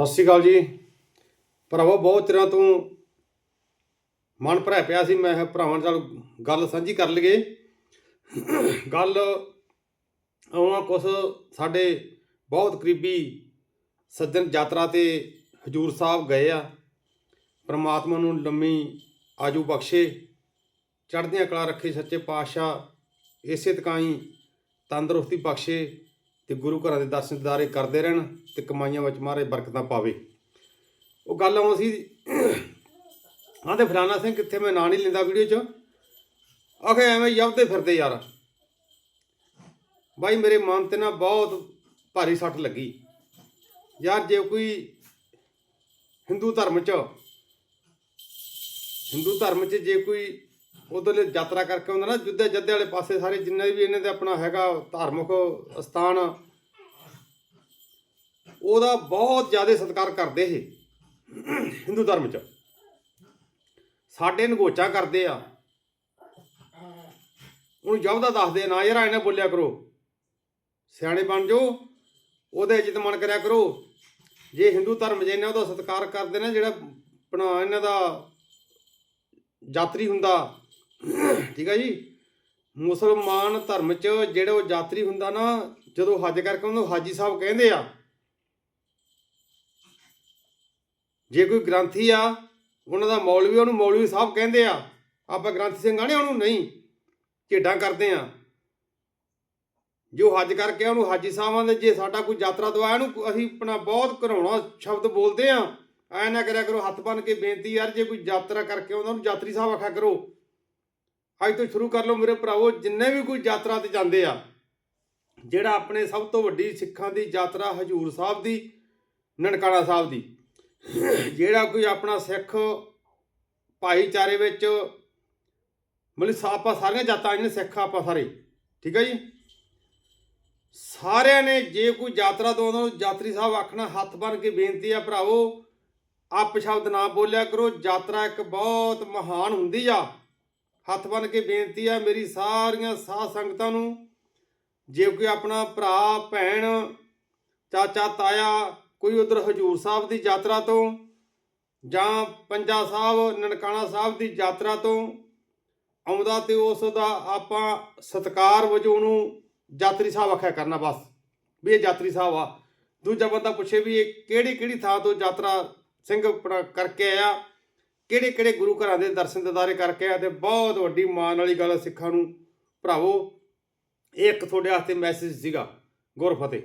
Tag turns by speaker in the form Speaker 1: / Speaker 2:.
Speaker 1: ਸਤਿ ਸ਼੍ਰੀ ਅਕਾਲ ਜੀ। ਭਰਾਵੋ, ਬਹੁਤ ਚਿਰਾਂ ਤੋਂ ਮਨ ਭਰਿਆ ਪਿਆ ਸੀ, ਮੈਂ ਭਰਾਵਾਂ ਨਾਲ ਗੱਲ ਸਾਂਝੀ ਕਰ ਲਈਏ। ਗੱਲ ਆਉਣਾ ਕੁਛ ਸਾਡੇ ਬਹੁਤ ਕਰੀਬੀ ਸੱਜਣ ਯਾਤਰਾ ਤੇ ਹਜੂਰ ਸਾਹਿਬ ਗਏ ਆ। ਪ੍ਰਮਾਤਮਾ ਨੂੰ ਲੰਮੀ ਆਜੂ ਬਖਸ਼ੇ, ਚੜ੍ਹਦੀਆਂ ਕਲਾ ਰੱਖੇ ਸੱਚੇ ਪਾਤਸ਼ਾਹ, ਇਸੇ ਤਕਾਈ ਤੰਦਰੁਸਤੀ ਬਖਸ਼ੇ। ਤੇ ਗੁਰੂ ਘਰਾਂ ਦੇ ਦਰਸ਼ਨ ਦਿਦਾਰੇ ਕਰਦੇ ਰਹਿਣ ਤੇ ਕਮਾਈਆਂ ਵਿੱਚ ਮਹਾਰਾਜ ਬਰਕਤਾਂ ਪਾਵੇ। ਉਹ ਗੱਲ ਆਉਂ ਸੀ ਆਂਦੇ ਫਲਾਣਾ ਸਿੰਘ ਕਿੱਥੇ ਮੈਂ ਨਾਂ ਨਹੀਂ ਲੈਂਦਾ ਵੀਡੀਓ 'ਚ। ਆਖੇ ਐਵੇਂ ਯਬਦੇ ਫਿਰਦੇ ਯਾਰ। ਬਾਈ ਮੇਰੇ ਮਨ ਤੇ ਨਾ ਬਹੁਤ ਭਾਰੀ ਸੱਟ ਲੱਗੀ। ਯਾਰ ਜੇ ਕੋਈ ਹਿੰਦੂ ਧਰਮ 'ਚ, ਹਿੰਦੂ ਧਰਮ 'ਚ ਜੇ ਕੋਈ ਉਧਰਲੇ ਯਾਤਰਾ ਕਰਕੇ ਹੁੰਦਾ ਨਾ ਜੁੱਦੇ ਜੱਦੇ ਵਾਲੇ ਪਾਸੇ ਸਾਰੇ ਜਿੰਨੇ ਵੀ ਇਹਨਾਂ ਦੇ ਆਪਣਾ ਹੈਗਾ ਧਾਰਮਿਕ ਸਥਾਨ ਉਹਦਾ ਬਹੁਤ ਜ਼ਿਆਦਾ ਸਤਿਕਾਰ ਕਰਦੇ ਇਹ, ਹਿੰਦੂ ਧਰਮ 'ਚ। ਸਾਡੇ ਨਗੋਚਾ ਕਰਦੇ ਆ। ਉਹਨੂੰ ਜਬਦਾ ਦੱਸਦੇ ਨਾ ਯਾਰ ਇਹਨੇ ਬੋਲਿਆ ਕਰੋ। ਸਿਆਣੇ ਬਣ ਜਾਓ, ਉਹਦੇ ਇੱਜ਼ਤ ਮਨ ਕਰਿਆ ਕਰੋ। ਜੇ ਹਿੰਦੂ ਧਰਮ ਜੇ ਇਹਨਾਂ ਉਹਦਾ ਸਤਿਕਾਰ ਕਰਦੇ ਨੇ, ਜਿਹੜਾ ਆਪਣਾ ਇਹਨਾਂ ਦਾ ਯਾਤਰੀ ਹੁੰਦਾ ਠੀਕ ਹੈ ਜੀ? ਮੁਸਲਮਾਨ ਧਰਮ 'ਚ ਜਿਹੜਾ ਉਹ ਯਾਤਰੀ ਹੁੰਦਾ ਨਾ, ਜਦੋਂ ਹੱਜ ਕਰਕੇ ਉਹਨੂੰ ਹਾਜੀ ਸਾਹਿਬ ਕਹਿੰਦੇ ਆ। ਜੇ ਕੋਈ ਗ੍ਰੰਥੀ ਆ, ਉਹਨਾਂ ਦਾ ਮੌਲਵੀ, ਉਹਨੂੰ ਮੌਲਵੀ ਸਾਹਿਬ ਕਹਿੰਦੇ ਆ। ਆਪਾਂ ਗ੍ਰੰਥੀ ਸਿੰਘ ਆਣੇ ਉਹਨੂੰ? ਨਹੀਂ। ਝੇਡਾਂ ਕਰਦੇ ਆ। ਜੋ ਹੱਜ ਕਰਕੇ ਉਹਨੂੰ ਹਾਜੀ ਸਾਹਿਬਾਂ ਦੇ ਜੇ ਸਾਡਾ ਕੋਈ ਯਾਤਰਾ ਦਵਾਇਆ, ਉਹਨੂੰ ਅਸੀਂ ਆਪਣਾ ਬਹੁਤ ਘਰਾਉਣਾ ਸ਼ਬਦ ਬੋਲਦੇ ਆ। ਐ ਨਾ ਕਰਿਆ ਕਰੋ, ਹੱਥ ਬੰਨ ਕੇ ਬੇਨਤੀ ਯਾਰ ਜੇ ਕੋਈ ਯਾਤਰਾ ਕਰਕੇ ਆਉਂਦਾ, ਉਹਨੂੰ ਯਾਤਰੀ ਸਾਹਿਬ ਆਖਿਆ ਕਰੋ। ਅੱਜ ਤੋਂ ਸ਼ੁਰੂ ਕਰ ਲਓ ਮੇਰੇ ਭਰਾਵੋ, ਜਿੰਨੇ ਵੀ ਕੋਈ ਯਾਤਰਾ ਤੇ ਜਾਂਦੇ ਆ, ਜਿਹੜਾ ਆਪਣੇ ਸਭ ਤੋਂ ਵੱਡੀ ਸਿੱਖਾਂ ਦੀ ਯਾਤਰਾ ਹਜੂਰ ਸਾਹਿਬ ਦੀ, ਨਨਕਾਣਾ ਸਾਹਿਬ ਦੀ, ਜਿਹੜਾ ਕੋਈ ਆਪਣਾ ਸਿੱਖ ਭਾਈਚਾਰੇ ਵਿੱਚ, ਮਤਲਬ ਸਾ- ਆਪਾਂ ਸਾਰੀਆਂ ਜਾਤਾਂ ਜਿਹਨੇ ਸਿੱਖ ਆਪਾਂ ਸਾਰੇ, ਠੀਕ ਹੈ ਜੀ? ਸਾਰਿਆਂ ਨੇ ਜੇ ਕੋਈ ਯਾਤਰਾ ਤੋਂ ਆਉਂਦਾ, ਯਾਤਰੀ ਸਾਹਿਬ ਆਖਣਾ, ਹੱਥ ਬੰਨ ਕੇ ਬੇਨਤੀ ਆ ਭਰਾਵੋ, ਆਪ ਸ਼ਬਦ ਨਾ ਬੋਲਿਆ ਕਰੋ, ਯਾਤਰਾ ਇੱਕ ਬਹੁਤ ਮਹਾਨ ਹੁੰਦੀ ਆ। ਹੱਥ ਬੰਨ ਕੇ ਬੇਨਤੀ ਆ ਮੇਰੀ ਸਾਰੀਆਂ ਸਾਧ ਸੰਗਤਾਂ ਨੂੰ, ਜੇ ਕੋਈ ਆਪਣਾ ਭਰਾ, ਭੈਣ, ਚਾਚਾ, ਤਾਇਆ ਕੋਈ ਉਧਰ ਹਜੂਰ ਸਾਹਿਬ ਦੀ ਯਾਤਰਾ ਤੋਂ ਜਾਂ ਪੰਜਾ ਸਾਹਿਬ, ਨਨਕਾਣਾ ਸਾਹਿਬ ਦੀ ਯਾਤਰਾ ਤੋਂ ਆਉਂਦਾ ਤੇ ਉਸ ਦਾ ਆਪਾਂ ਸਤਕਾਰ ਵਜੋਂ ਉਹਨੂੰ ਯਾਤਰੀ ਸਾਹਿਬ ਆਖਿਆ ਕਰਨਾ ਬਸ, ਵੀ ਇਹ ਯਾਤਰੀ ਸਾਹਿਬ ਆ। ਦੂਜਾ ਬੰਦਾ ਪੁੱਛੇ ਵੀ ਇਹ ਕਿਹੜੀ ਕਿਹੜੀ ਥਾਂ ਤੋਂ ਯਾਤਰਾ ਸਿੰਘ ਆਪਣਾ ਕਰਕੇ ਆਇਆ? ਕਿਹੜੇ ਕਿਹੜੇ ਗੁਰੂ ਘਰਾਂ ਦੇ ਦਰਸ਼ਨ ਦਿਦਾਰੇ ਕਰਕੇ ਆਇਆ ਤੇ ਬਹੁਤ ਵੱਡੀ ਮਾਣ ਵਾਲੀ ਗੱਲ ਸਿੱਖਾਂ ਨੂੰ। ਭਰਾਵੋ, ਇਹ ਇੱਕ ਤੁਹਾਡੇ ਵਾਸਤੇ ਮੈਸੇਜ ਸੀਗਾ, ਗੁਰਫਤਿਹ।